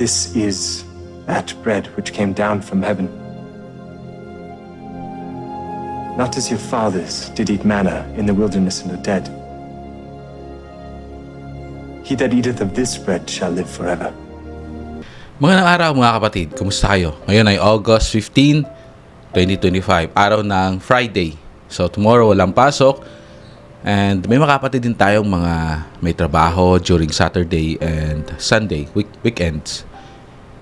This is that bread which came down from heaven. Not as your fathers did eat manna in the wilderness and are dead. He that eateth of this bread shall live forever. Magandang araw mga kapatid, kumusta kayo? Ngayon ay August 15, 2025, araw ng Friday. So tomorrow walang pasok and may mga kapatid din tayong mga may trabaho during Saturday and Sunday, week weekends.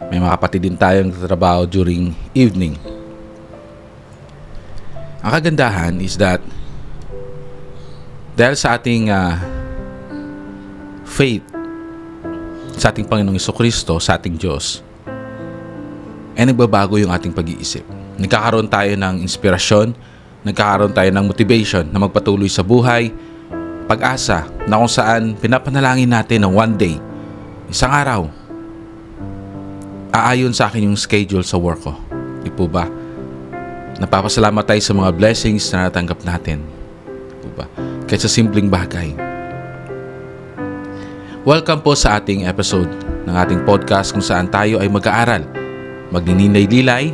May mga kapatid din tayong trabaho during evening. Ang kagandahan is that dahil sa ating ah, faith sa ating Panginoong Kristo, sa ating Diyos, ay nagbabago yung ating pag-iisip. Nagkakaroon tayo ng inspirasyon, nagkakaroon tayo ng motivation na magpatuloy sa buhay, pag-asa na kung saan pinapanalangin natin ng one day, isang araw, aayon sa akin yung schedule sa work ko. Di po ba? Napapasalamat tayo sa mga blessings na natanggap natin. Di ba? Kahit sa simpleng bagay. Welcome po sa ating episode ng ating podcast kung saan tayo ay mag-aaral, magnininay-lilay,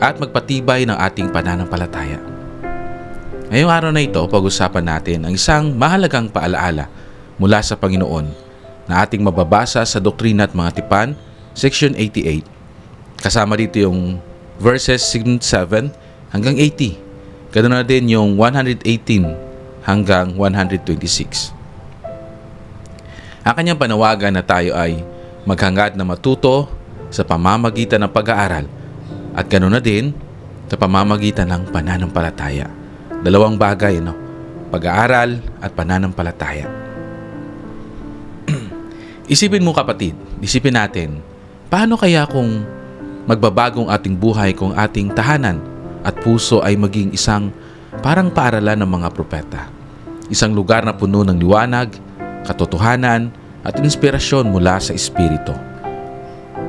at magpatibay ng ating pananampalataya. Ngayong araw na ito, pag-usapan natin ang isang mahalagang paalaala mula sa Panginoon na ating mababasa sa Doktrina at Mga Tipan, Section 88. Kasama dito yung verses 7 hanggang 80. Ganoon na din yung 118 hanggang 126. Ang kanyang panawagan na tayo ay maghangad na matuto sa pamamagitan ng pag-aaral at ganoon na din sa pamamagitan ng pananampalataya. Dalawang bagay, no? Pag-aaral at pananampalataya. Isipin mo kapatid, isipin natin, paano kaya kung magbabagong ating buhay kung ating tahanan at puso ay maging isang parang paaralan ng mga propeta. Isang lugar na puno ng liwanag, katotohanan at inspirasyon mula sa Espiritu.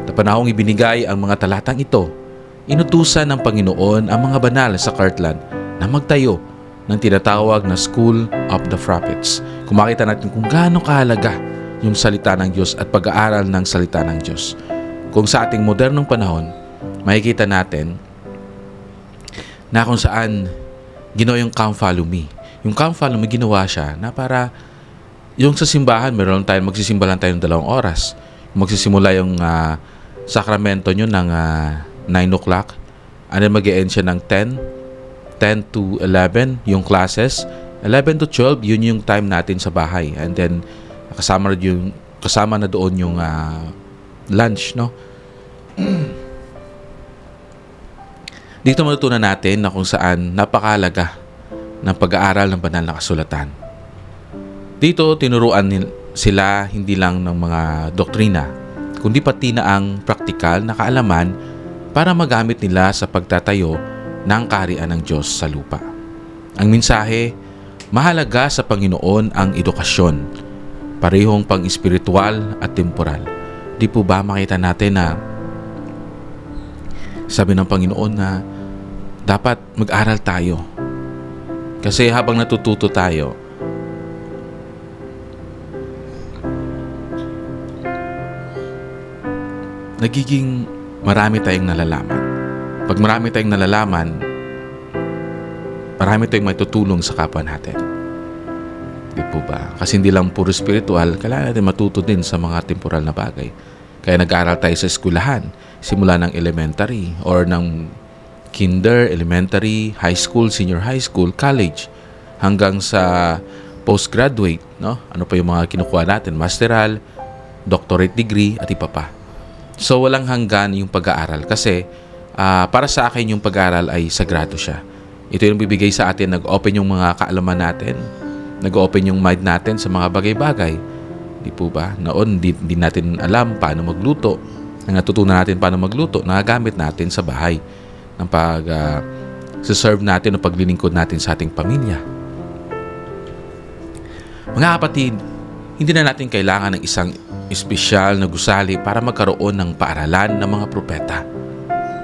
Sa panahong ibinigay ang mga talatang ito, inutusan ng Panginoon ang mga banal sa Cartland na magtayo ng tinatawag na School of the Prophets. Kung makita natin kung gaano kahalaga yung salita ng Diyos at pag-aaral ng salita ng Diyos. Kung sa ating modernong panahon, makikita natin na kung saan ginawa yung Come Follow Me. Yung Come Follow Me, ginawa siya na para yung sa simbahan, meron tayo, magsisimba lang tayo ng dalawang oras. Magsisimula yung ah, sakramento nyo ng ah, 9 o'clock. And then mag end siya ng 10. 10 to 11 yung classes. 11 to 12, yun yung time natin sa bahay. And then, kasama na yung kasama na doon yung ah, lunch, no? Dito matutunan natin na kung saan napakalaga ng pag-aaral ng banal na kasulatan. Dito tinuruan sila hindi lang ng mga doktrina, kundi pati na ang praktikal na kaalaman para magamit nila sa pagtatayo ng kaharian ng Diyos sa lupa. Ang mensahe, mahalaga sa Panginoon ang edukasyon, parehong pang-espiritual at temporal. Di po ba makita natin na sabi ng Panginoon na dapat mag-aral tayo. Kasi habang natututo tayo, nagiging marami tayong nalalaman. Pag marami tayong nalalaman, marami tayong may tutulong sa kapwa natin. Di po ba? Kasi hindi lang puro spiritual, kailangan natin matuto din sa mga temporal na bagay. Kaya nag-aaral tayo sa eskwelahan, simula ng elementary or ng kinder, elementary, high school, senior high school, college, hanggang sa postgraduate, no? Ano pa yung mga kinukuha natin? Masteral, doctorate degree, at iba pa. So, walang hanggan yung pag-aaral kasi ah, para sa akin yung pag-aaral ay sagrado siya. Ito yung bibigay sa atin, nag-open yung mga kaalaman natin, nag-open yung mind natin sa mga bagay-bagay. Di po ba? Noon, di, di natin alam paano magluto. Ang natutunan natin paano magluto, nagagamit natin sa bahay ng pag ah, serve natin o paglilingkod natin sa ating pamilya. Mga kapatid, hindi na natin kailangan ng isang espesyal na gusali para magkaroon ng paaralan ng mga propeta.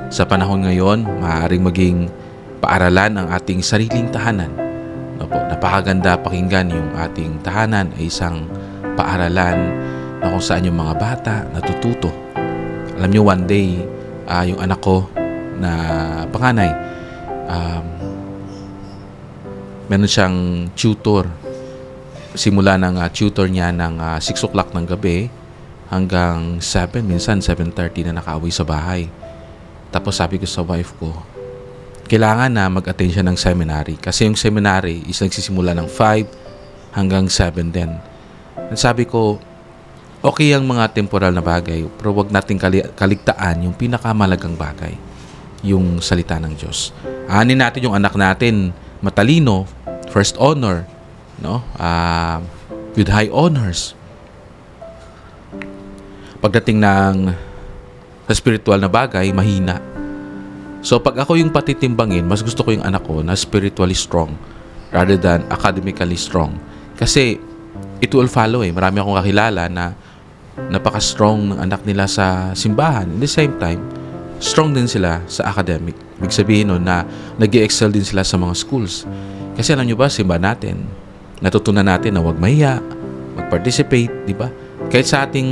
Sa panahon ngayon, maaaring maging paaralan ang ating sariling tahanan. Opo, napakaganda pakinggan yung ating tahanan ay isang paaralan na kung saan yung mga bata natututo Alam nyo, one day, ah, yung anak ko na panganay, um, meron siyang tutor. Simula ng ah, tutor niya ng ah, 6 o'clock ng gabi hanggang 7, minsan 7.30 na nakauwi sa bahay. Tapos sabi ko sa wife ko, kailangan na mag-attend siya ng seminary. Kasi yung seminary is nagsisimula ng 5 hanggang 7 din. At sabi ko, okay ang mga temporal na bagay, pero wag nating kali- kaligtaan yung pinakamalagang bagay, yung salita ng Diyos. Anin natin yung anak natin, matalino, first honor, no? Ah, with high honors. Pagdating ng sa spiritual na bagay, mahina. So pag ako yung patitimbangin, mas gusto ko yung anak ko na spiritually strong rather than academically strong. Kasi it will follow eh. Marami akong kakilala na napaka-strong ng anak nila sa simbahan. In the same time, strong din sila sa academic. Ibig sabihin nun na nag excel din sila sa mga schools. Kasi alam nyo ba, simba natin, natutunan natin na huwag mahiya, mag-participate, di ba? Kahit sa ating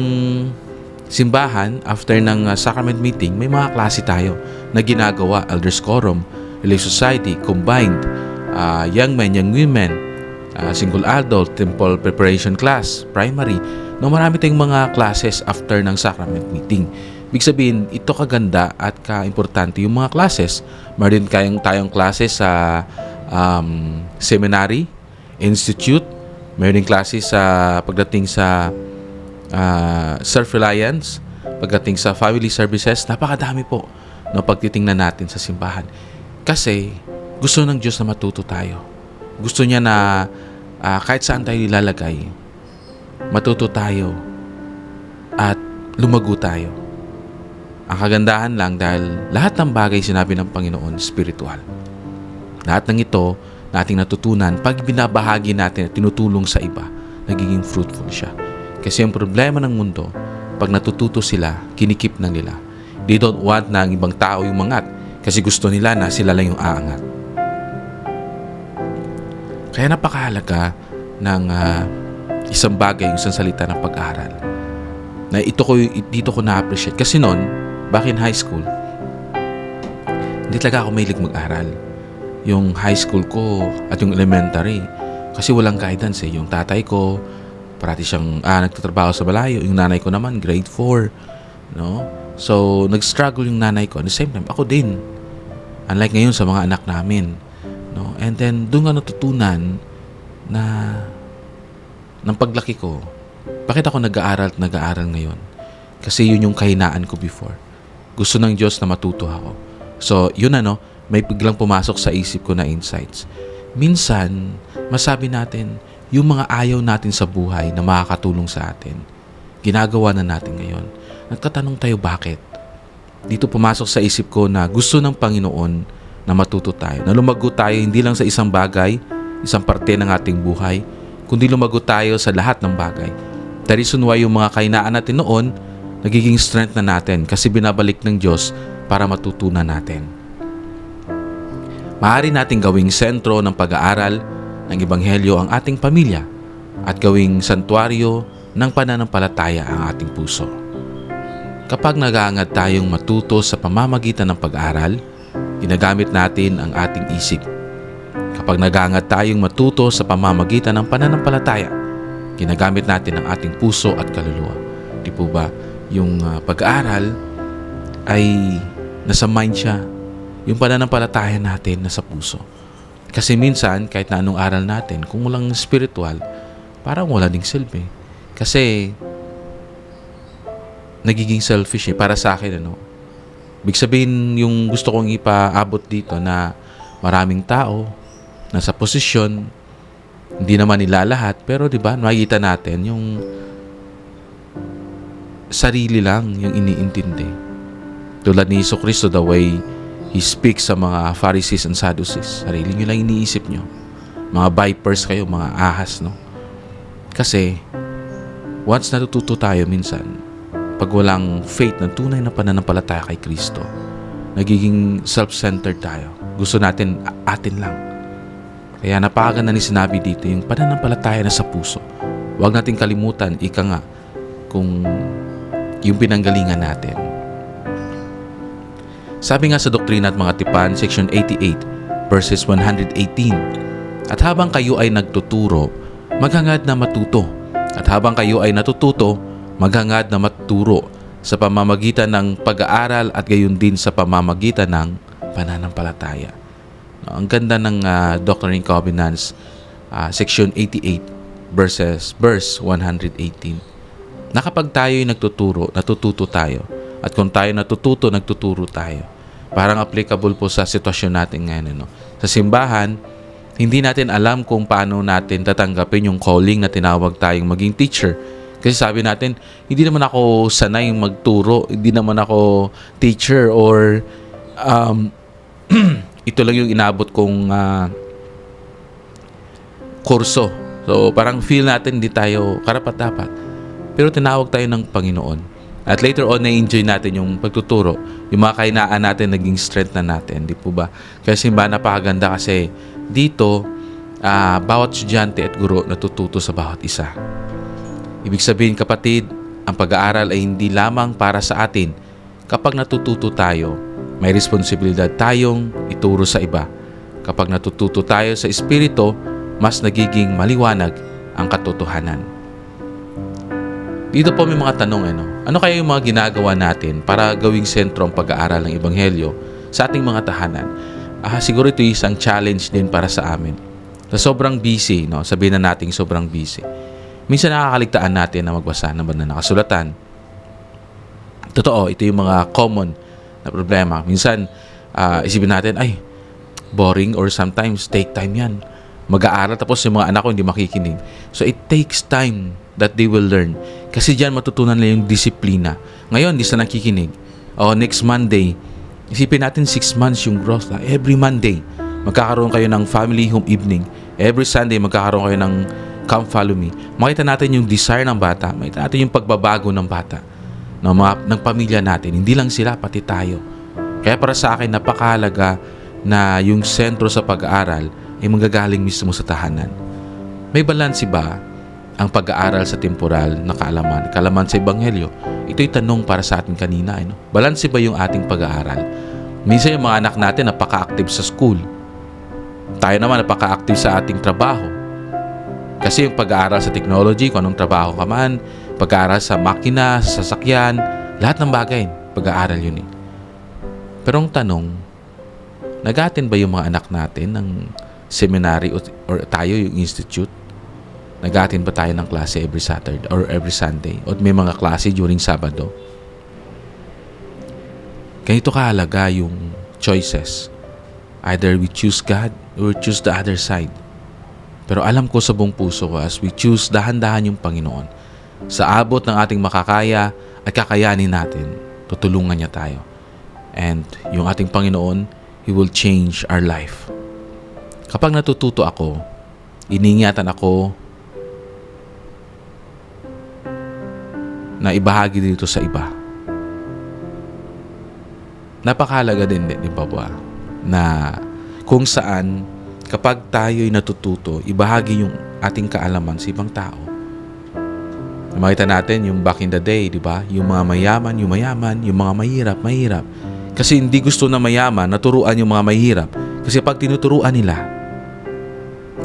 simbahan, after ng uh, sacrament meeting, may mga klase tayo na ginagawa, Elders Quorum, Relief Society, Combined, uh, Young Men, Young Women, uh, Single Adult, Temple Preparation Class, Primary. No, marami tayong mga classes after ng sacrament meeting. Ibig sabihin, ito kaganda at ka-importante yung mga classes. Meron kayong tayong classes sa um, seminary, institute, meron din classes sa pagdating sa uh, self-reliance, pagdating sa family services, napakadami po no pagtitingnan natin sa simbahan. Kasi gusto ng Diyos na matuto tayo. Gusto niya na ah, kahit saan tayo ilalagay, matuto tayo at lumago tayo. Ang kagandahan lang dahil lahat ng bagay sinabi ng Panginoon spiritual. Lahat ng ito nating natutunan pag binabahagi natin at tinutulong sa iba, nagiging fruitful siya. Kasi ang problema ng mundo, pag natututo sila, kinikip na nila. They don't want na ang ibang tao yung mangat kasi gusto nila na sila lang yung aangat. Kaya napakahalaga ng ah, isang bagay, yung isang salita ng pag-aaral. Na ito ko, dito ko na-appreciate. Kasi noon, back in high school, hindi talaga ako mahilig mag-aral. Yung high school ko at yung elementary, kasi walang guidance eh. Yung tatay ko, parati siyang ah, nagtatrabaho sa malayo. Yung nanay ko naman, grade 4. No? So, nag-struggle yung nanay ko. At the same time, ako din. Unlike ngayon sa mga anak namin. No? And then, doon nga natutunan na ng paglaki ko, bakit ako nag-aaral at nag-aaral ngayon? Kasi yun yung kahinaan ko before. Gusto ng Diyos na matuto ako. So, yun ano, may biglang pumasok sa isip ko na insights. Minsan, masabi natin, yung mga ayaw natin sa buhay na makakatulong sa atin, ginagawa na natin ngayon. Nagtatanong tayo bakit? Dito pumasok sa isip ko na gusto ng Panginoon na matuto tayo, na lumago tayo hindi lang sa isang bagay, isang parte ng ating buhay, kundi lumago tayo sa lahat ng bagay. The reason why yung mga kainaan natin noon, nagiging strength na natin kasi binabalik ng Diyos para matutunan natin. Maaari nating gawing sentro ng pag-aaral ng Ebanghelyo ang ating pamilya at gawing santuaryo ng pananampalataya ang ating puso. Kapag nag-aangad tayong matuto sa pamamagitan ng pag-aaral, ginagamit natin ang ating isip. Kapag nag-aangad tayong matuto sa pamamagitan ng pananampalataya, ginagamit natin ang ating puso at kaluluwa. Di po ba yung ah, pag-aaral ay nasa mind siya. Yung pananampalataya natin nasa puso. Kasi minsan, kahit na anong aral natin, kung walang spiritual, parang wala ding silbi. Kasi, nagiging selfish eh, para sa akin, ano. Big sabihin, yung gusto kong ipaabot dito na maraming tao, nasa posisyon, hindi naman nila lahat, pero di ba, makikita natin yung sarili lang yung iniintindi. Tulad ni Iso Kristo, the way He speaks sa mga Pharisees and Sadducees. Sarili nyo lang iniisip nyo. Mga vipers kayo, mga ahas, no? Kasi, once natututo tayo minsan, pag walang faith ng tunay na pananampalataya kay Kristo, nagiging self-centered tayo. Gusto natin atin lang. Kaya napakaganda ni sinabi dito yung pananampalataya na sa puso. Huwag natin kalimutan, ika nga, kung yung pinanggalingan natin. Sabi nga sa Doktrina at Mga Tipan, section 88, verses 118, At habang kayo ay nagtuturo, maghangad na matuto. At habang kayo ay natututo, maghangad na maturo sa pamamagitan ng pag-aaral at gayon din sa pamamagitan ng pananampalataya. No, ang ganda ng ah, Doctrine and Covenants, ah, section 88, verses, verse 118 na kapag tayo ay nagtuturo, natututo tayo. At kung tayo natututo, nagtuturo tayo. Parang applicable po sa sitwasyon natin ngayon. Ano? Sa simbahan, hindi natin alam kung paano natin tatanggapin yung calling na tinawag tayong maging teacher. Kasi sabi natin, hindi naman ako sanay magturo, hindi naman ako teacher or um, ito lang yung inabot kong ah, kurso. So parang feel natin hindi tayo karapat-dapat. Pero tinawag tayo ng Panginoon. At later on, na-enjoy natin yung pagtuturo. Yung mga kainaan natin, naging strength na natin. Di po ba? Kaya simba napakaganda kasi dito, ah, bawat estudyante at guro natututo sa bawat isa. Ibig sabihin kapatid, ang pag-aaral ay hindi lamang para sa atin. Kapag natututo tayo, may responsibilidad tayong ituro sa iba. Kapag natututo tayo sa Espiritu, mas nagiging maliwanag ang katotohanan. Dito po may mga tanong ano. Ano kaya yung mga ginagawa natin para gawing sentro ang pag-aaral ng Ebanghelyo sa ating mga tahanan? Ah, siguro ito isang challenge din para sa amin. Sa sobrang busy, no? sabihin na nating sobrang busy. Minsan nakakaligtaan natin na magbasa ng banal na kasulatan. Totoo, ito yung mga common na problema. Minsan, ah, isipin natin, ay, boring or sometimes take time yan. Mag-aaral tapos yung mga anak ko hindi makikinig. So it takes time that they will learn. Kasi diyan matutunan nila yung disiplina. Ngayon, di sila nakikinig. O next Monday, isipin natin 6 months yung growth. Na. Every Monday, magkakaroon kayo ng family home evening. Every Sunday, magkakaroon kayo ng Come Follow Me. Makita natin yung desire ng bata. Makita natin yung pagbabago ng bata. Ng, mga, ng pamilya natin. Hindi lang sila, pati tayo. Kaya para sa akin, napakahalaga na yung sentro sa pag-aaral ay manggagaling mismo sa tahanan. May balansi ba ang pag-aaral sa temporal na kaalaman, kaalaman sa Ebanghelyo? Ito'y tanong para sa atin kanina. Ano? Balansi ba yung ating pag-aaral? Minsan yung mga anak natin napaka-active sa school. Tayo naman napaka-active sa ating trabaho. Kasi yung pag-aaral sa technology, kung anong trabaho ka man, pag-aaral sa makina, sa sasakyan, lahat ng bagay, pag-aaral yun eh. Pero ang tanong, nag-attend ba yung mga anak natin ng seminary or tayo yung institute? Nag-attend ba tayo ng klase every Saturday or every Sunday? O may mga klase during Sabado? Ganito kahalaga yung choices. Either we choose God or choose the other side. Pero alam ko sa buong puso ko as we choose dahan-dahan yung Panginoon. Sa abot ng ating makakaya at kakayanin natin, tutulungan niya tayo. And yung ating Panginoon, He will change our life. Kapag natututo ako, iningatan ako na ibahagi dito sa iba. Napakahalaga din, di ba ba? Na kung saan kapag tayo'y natututo, ibahagi yung ating kaalaman sa ibang tao. Makita natin yung back in the day, di ba? Yung mga mayaman, yung mayaman, yung mga mahirap, mahirap. Kasi hindi gusto na mayaman, naturuan yung mga mahirap. Kasi pag tinuturuan nila,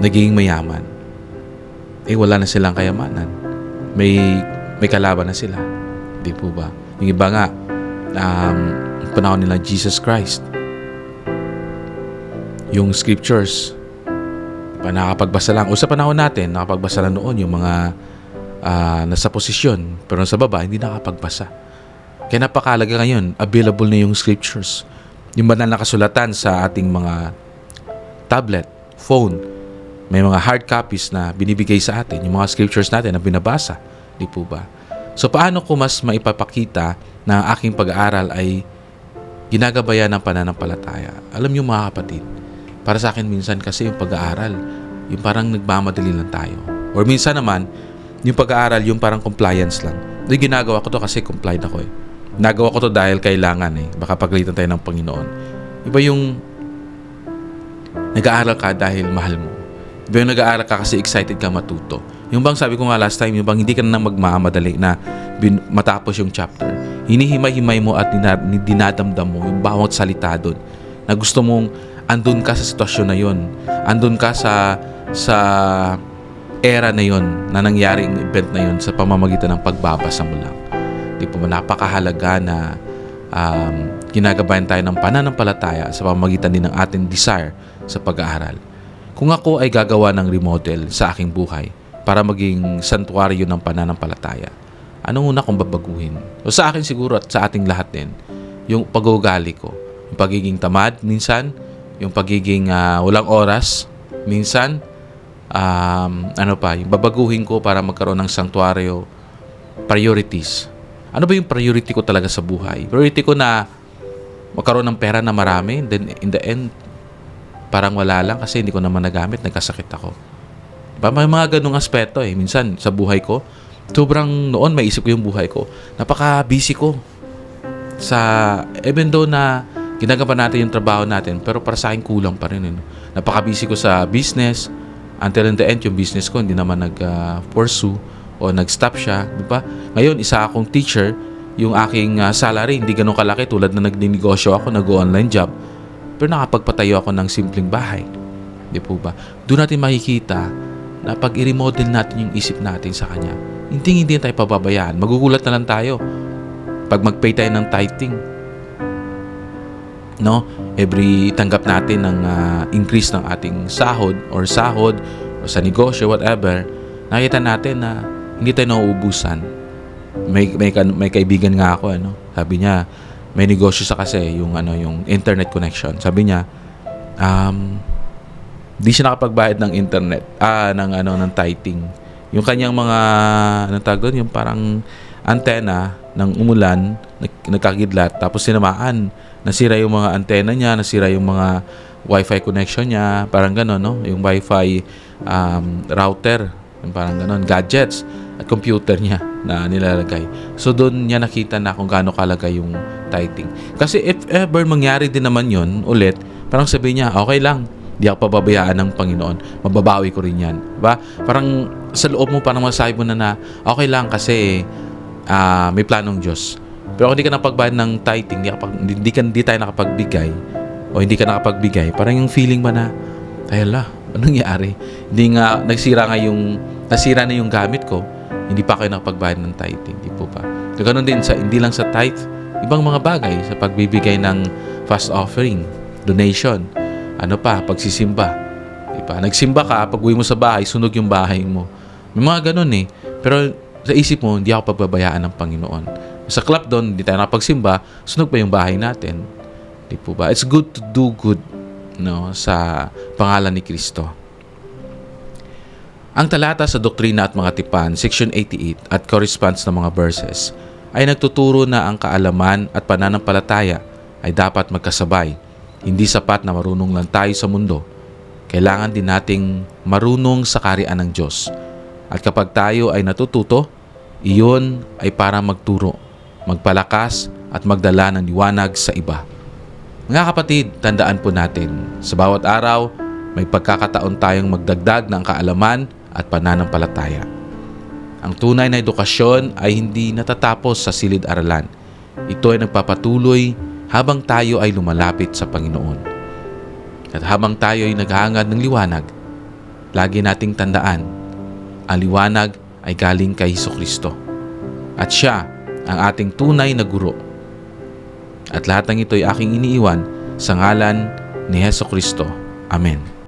naging mayaman. Eh wala na silang kayamanan. May may kalaban na sila. Di po ba? Yung iba nga, um, panahon nila Jesus Christ. Yung scriptures, pa nakapagbasa lang. O sa panahon natin, nakapagbasa lang noon yung mga ah, nasa posisyon. Pero sa baba, hindi nakapagbasa. Kaya napakalaga ngayon, available na yung scriptures. Yung banal na kasulatan sa ating mga tablet, phone, may mga hard copies na binibigay sa atin, yung mga scriptures natin na binabasa. Di po ba? So, paano ko mas maipapakita na ang aking pag-aaral ay ginagabayan ng pananampalataya? Alam niyo mga kapatid, para sa akin minsan kasi yung pag-aaral, yung parang nagmamadali lang tayo. Or minsan naman, yung pag-aaral, yung parang compliance lang. Yung ginagawa ko to kasi complied ako eh. Nagawa ko to dahil kailangan eh. Baka paglitan tayo ng Panginoon. Iba yung nag-aaral ka dahil mahal mo. Iba yung nag-aaral ka kasi excited ka matuto. Yung bang sabi ko nga last time, yung bang hindi ka na magmamadali na bin, matapos yung chapter. hinihimay-himay mo at dina- dinadamdam mo yung bawat salita doon na gusto mong andun ka sa sitwasyon na yon andun ka sa sa era na yon na nangyaring event na yon sa pamamagitan ng pagbabasa mo lang di po napakahalaga na um, ginagabayan tayo ng pananampalataya sa pamamagitan din ng ating desire sa pag-aaral kung ako ay gagawa ng remodel sa aking buhay para maging santuaryo ng pananampalataya, anong una kong babaguhin? O sa akin siguro at sa ating lahat din, yung pag-uugali ko. Yung pagiging tamad minsan, yung pagiging ah, walang oras minsan, um, ano pa, yung babaguhin ko para magkaroon ng sanctuaryo priorities. Ano ba yung priority ko talaga sa buhay? Priority ko na magkaroon ng pera na marami, then in the end, parang wala lang kasi hindi ko naman nagamit, nagkasakit ako. Diba? May mga ganong aspeto eh. Minsan sa buhay ko, sobrang noon maisip ko yung buhay ko. Napaka-busy ko. Sa, even though na ginagawa natin yung trabaho natin, pero para sa akin kulang pa rin. Eh. Napaka-busy ko sa business. Until in the end, yung business ko hindi naman nag-pursue o nag-stop siya. Diba? Ngayon, isa akong teacher, yung aking ah, salary hindi ganun kalaki tulad na nagninegosyo ako, nag-online job. Pero nakapagpatayo ako ng simpleng bahay. Di po ba? Doon natin makikita na pag i-remodel natin yung isip natin sa Kanya, hindi hindi tayo pababayaan. Magugulat na lang tayo pag mag-pay tayo ng tithing. No? Every tanggap natin ng ah, increase ng ating sahod or sahod or sa negosyo, whatever, nakita natin na hindi tayo nauubusan. May, may, may kaibigan nga ako, ano, sabi niya, may negosyo sa kasi yung ano yung internet connection. Sabi niya, um, di siya nakapagbayad ng internet, ah, ng ano, ng tithing. Yung kanyang mga, anong tawag doon, yung parang antena ng umulan, nag- nagkakidlat, tapos sinamaan. Nasira yung mga antena niya, nasira yung mga wifi connection niya, parang gano'n, no? Yung wifi um, router, parang gano'n, gadgets, at computer niya na nilalagay. So doon niya nakita na kung gaano kalagay yung tithing. Kasi if ever mangyari din naman yon ulit, parang sabi niya, okay lang, di ako pababayaan ng Panginoon. Mababawi ko rin yan. Diba? Parang sa loob mo, parang masabi mo na na, okay lang kasi ah, may planong Diyos. Pero kung hindi ka nakapagbayad ng tithing, hindi, ka, hindi, hindi, ka, hindi tayo nakapagbigay, o hindi ka nakapagbigay, parang yung feeling ba na, ay ala, anong nangyari? Hindi nga, nagsira nga yung, nasira na yung gamit ko, hindi pa kayo nakapagbayad ng tithing, di po ba? So, ganun din, sa, hindi lang sa tithe, ibang mga bagay sa pagbibigay ng fast offering, donation, ano pa, pagsisimba. Di ba? Nagsimba ka, pag uwi mo sa bahay, sunog yung bahay mo. May mga ganun eh. Pero sa isip mo, hindi ako pagbabayaan ng Panginoon. Sa club doon, hindi tayo nakapagsimba, sunog pa yung bahay natin. Di po ba? It's good to do good no, sa pangalan ni Kristo. Ang talata sa Doktrina at Mga Tipan, section 88 at corresponds ng mga verses ay nagtuturo na ang kaalaman at pananampalataya ay dapat magkasabay. Hindi sapat na marunong lang tayo sa mundo. Kailangan din nating marunong sa karian ng Diyos. At kapag tayo ay natututo, iyon ay para magturo, magpalakas at magdala ng liwanag sa iba. Mga kapatid, tandaan po natin, sa bawat araw, may pagkakataon tayong magdagdag ng kaalaman at pananampalataya. Ang tunay na edukasyon ay hindi natatapos sa silid-aralan. Ito ay nagpapatuloy habang tayo ay lumalapit sa Panginoon. At habang tayo ay naghahangad ng liwanag, lagi nating tandaan, ang liwanag ay galing kay Hesus Kristo. At siya ang ating tunay na guro. At lahat ng ito ay aking iniiwan sa ngalan ni Hesus Kristo. Amen.